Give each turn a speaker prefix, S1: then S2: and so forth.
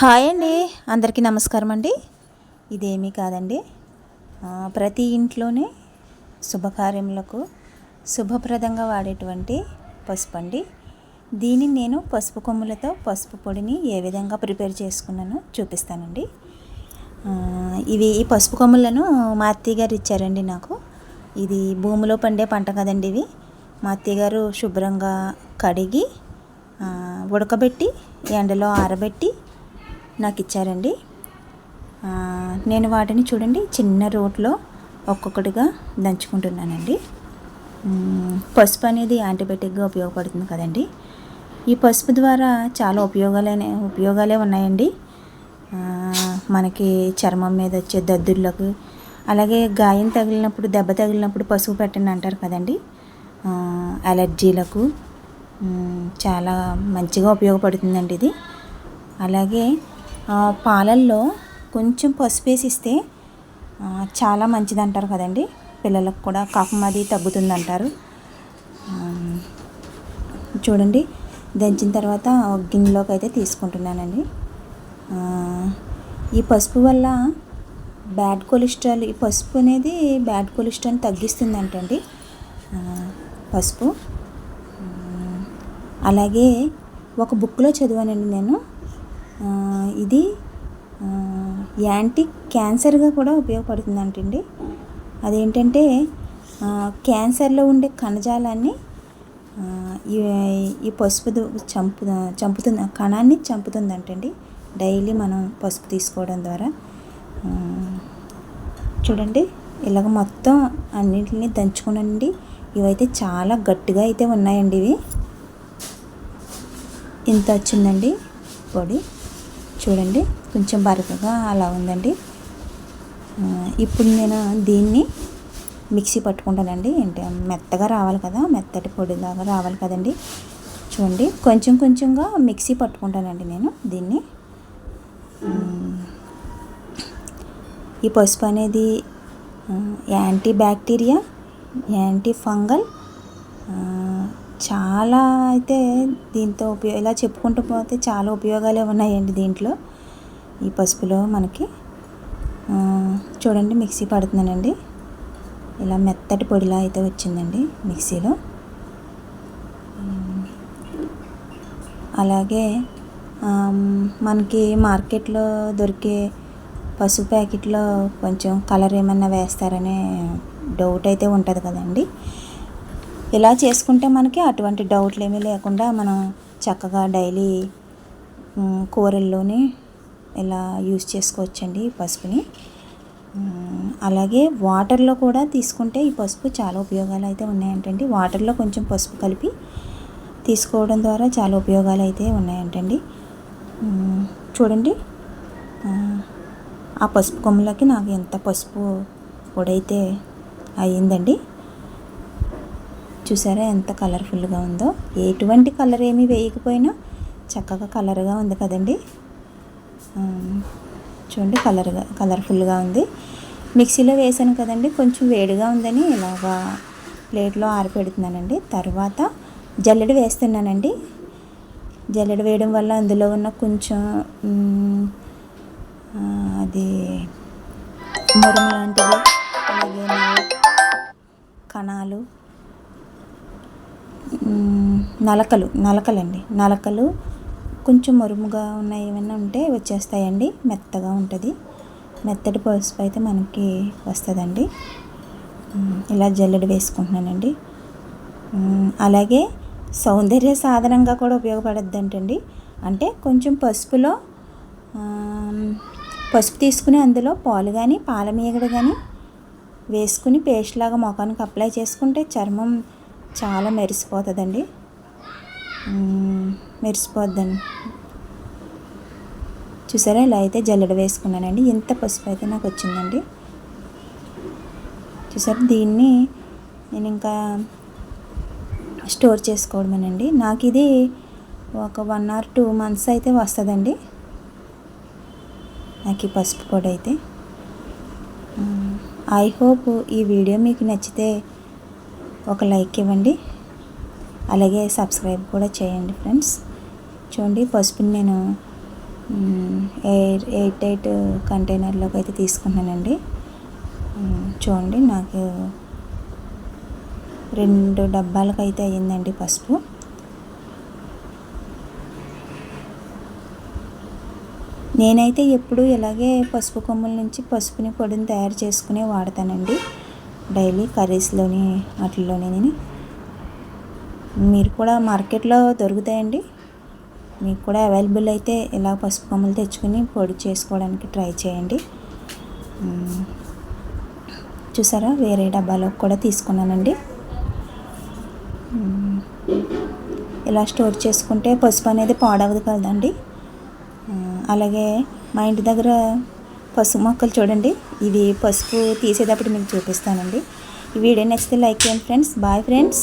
S1: Hi అండి. అందరికీ నమస్కారం అండి. ఇదేమీ కాదండి. ప్రతి ఇంట్లోనే శుభకార్యములకు శుభప్రదంగా వాడేటువంటి పసుపు అండి దీనిని నేను పసుపు కొమ్ములతో పసుపు పొడిని ఏ విధంగా ప్రిపేర్ చేసుకున్నానో చూపిస్తానండి. ఇవి ఈ పసుపు కొమ్ములను మా అత్తయ్య గారు ఇచ్చారండి నాకు. ఇది భూమిలో పండే పంట కదండి ఇవి. మా అత్తయ్య గారు శుభ్రంగా కడిగి ఉడకబెట్టి ఎండలో ఆరబెట్టి నాకు ఇచ్చారండి. నేను వాటిని చూడండి చిన్న రోట్లో ఒక్కొక్కటిగా దంచుకుంటున్నానండి. పసుపు అనేది యాంటీబయాటిక్గా ఉపయోగపడుతుంది కదండి. ఈ పసుపు ద్వారా చాలా ఉపయోగాలనే ఉపయోగాలే ఉన్నాయండి. మనకి చర్మం మీద వచ్చే దద్దుర్లకు అలాగే గాయం తగిలినప్పుడు దెబ్బ తగిలినప్పుడు పసుపు పెట్టండి అంటారు కదండి. అలర్జీలకు చాలా మంచిగా ఉపయోగపడుతుందండి ఇది. అలాగే పాలల్లో కొంచెం పసుపు వేసి ఇస్తే చాలా మంచిది అంటారు కదండి. పిల్లలకు కూడా కఫం అది తగ్గుతుంది అంటారు చూడండి. దంచిన తర్వాత గిన్నెలోకి అయితే తీసుకుంటున్నానండి ఈ పసుపు వల్ల బ్యాడ్ కొలెస్ట్రాల్ ఈ పసుపు అనేది బ్యాడ్ కొలెస్ట్రాల్ తగ్గిస్తుంది అంటండి పసుపు. అలాగే ఒక బుక్లో చదివానండి నేను. ఇది యాంటీ క్యాన్సర్గా కూడా ఉపయోగపడుతుందంటండి. అదేంటంటే క్యాన్సర్లో ఉండే కణజాలాన్ని ఈ పసుపు దు- చంపు చంపుతుంది కణాన్ని చంపుతుందంటండి. డైలీ మనం పసుపు తీసుకోవడం ద్వారా. చూడండి ఇలాగ మొత్తం అన్నింటిని దంచుకునండి. ఇవైతే చాలా గట్టిగా అయితే ఉన్నాయండి ఇవి. ఇంత వచ్చిందండి పొడి చూడండి. కొంచెం బరకగా అలా ఉందండి. ఇప్పుడు నేను దీన్ని మిక్సీ పట్టుకుంటానండి. ఏంటి మెత్తగా రావాలి కదా మెత్తటి పొడిలాగా రావాలి కదండి. చూడండి. కొంచెం కొంచెంగా మిక్సీ పట్టుకుంటానండి నేను దీన్ని. ఈ పసుపు అనేది యాంటీ బ్యాక్టీరియా యాంటీ ఫంగల్ చాలా అయితే దీంతో ఉపయోగ ఇలా చెప్పుకుంటూ పోతే చాలా ఉపయోగాలే ఉన్నాయండి దీంట్లో. ఈ పసుపులో మనకి చూడండి మిక్సీ పడుతున్నానండి ఇలా మెత్తటి పొడిలా అయితే వచ్చిందండి మిక్సీలో. అలాగే మనకి మార్కెట్లో దొరికే పసుపు ప్యాకెట్లో కొంచెం కలర్ ఏమన్నా వేస్తారనే డౌట్ అయితే ఉంటుంది కదండి. ఇలా చేసుకుంటే మనకి అటువంటి డౌట్లు ఏమీ లేకుండా మనం చక్కగా డైలీ కూరల్లోనే కూరల్లోని ఇలా యూస్ చేసుకోవచ్చండి ఈ పసుపుని. అలాగే వాటర్లో కూడా తీసుకుంటే ఈ పసుపు చాలా ఉపయోగాలు అయితే ఉన్నాయంటండి. వాటర్లో కొంచెం పసుపు కలిపి తీసుకోవడం ద్వారా చాలా ఉపయోగాలు అయితే ఉన్నాయంటండి చూడండి. ఆ, ఆ పసుపు కొమ్ములకి నాకు ఎంత పసుపు పొడైతే అయ్యిందండి. చూసారా ఎంత కలర్ఫుల్గా ఉందో? ఎటువంటి కలర్ ఏమీ వేయకపోయినా చక్కగా కలర్గా ఉంది కదండి. చూడండి కలర్గా కలర్ఫుల్గా ఉంది. మిక్సీలో వేసాను కదండి కొంచెం వేడిగా ఉందని ఇలాగా ప్లేట్లో ఆరిపెడుతున్నానండి. తర్వాత జల్లెడ వేస్తున్నానండి. జల్లెడ వేయడం వల్ల అందులో ఉన్న కొంచెం అది మురుము లాంటివి అలాగే కణాలు నలకలు నలకలండి. నలకలు కొంచెం మరుముగా ఉన్న ఏమైనా ఉంటే వచ్చేస్తాయండి. మెత్తగా ఉంటుంది. మెత్తటి పసుపు అయితే మనకి వస్తుందండి. ఇలా జల్లెడ వేసుకుంటున్నానండి. అలాగే సౌందర్య సాధనంగా కూడా ఉపయోగపడద్దంటండి. అంటే కొంచెం పసుపులో పసుపు తీసుకుని అందులో పాలు కానీ పాల మీగడ కానీ వేసుకుని పేస్ట్ లాగా ముఖానికి అప్లై చేసుకుంటే చర్మం చాలా మెరిసిపోతుందండి. మెరిసిపోద్దండి. చూసారా ఇలా అయితే జల్లెడ వేసుకున్నానండి. ఇంత పసుపు అయితే నాకు వచ్చిందండి. చూసారా దీన్ని నేను ఇంకా స్టోర్ చేసుకోవడమేనండి. నాకు ఇది ఒక వన్ ఆర్ టూ మంత్స్ అయితే వస్తుందండి. నాకు ఈ పసుపు పొడి అయితే. ఐ హోప్ ఈ వీడియో మీకు నచ్చితే ఒక లైక్ ఇవ్వండి. అలాగే సబ్స్క్రైబ్ కూడా చేయండి ఫ్రెండ్స్. చూడండి పసుపుని నేను ఎయిట్ ఎయిట్ ఎయిట్ కంటైనర్లోకి అయితే తీసుకున్నానండి. చూడండి నాకు రెండు డబ్బాలకు అయితే అయ్యిందండి పసుపు. నేనైతే ఎప్పుడు ఇలాగే పసుపు కొమ్ముల నుంచి పసుపుని పొడిని తయారు చేసుకునే వాడతానండి. డైలీ కర్రీస్లోని వాటిల్లోని మీరు కూడా మార్కెట్లో దొరుకుతాయండి. మీకు కూడా అవైలబుల్ అయితే ఇలా పసుపు కొమ్మలు తెచ్చుకుని పొడి చేసుకోవడానికి ట్రై చేయండి. చూసారా? వేరే డబ్బాలో కూడా తీసుకున్నానండి. ఇలా స్టోర్ చేసుకుంటే పసుపు అనేది పాడవదు కదండి. అలాగే మా ఇంటి దగ్గర పసుపు మొక్కలు చూడండి. ఇది పసుపు తీసేటప్పుడు మీకు చూపిస్తానండి. ఈ వీడియో నచ్చితే లైక్ చేయండి ఫ్రెండ్స్. Bye friends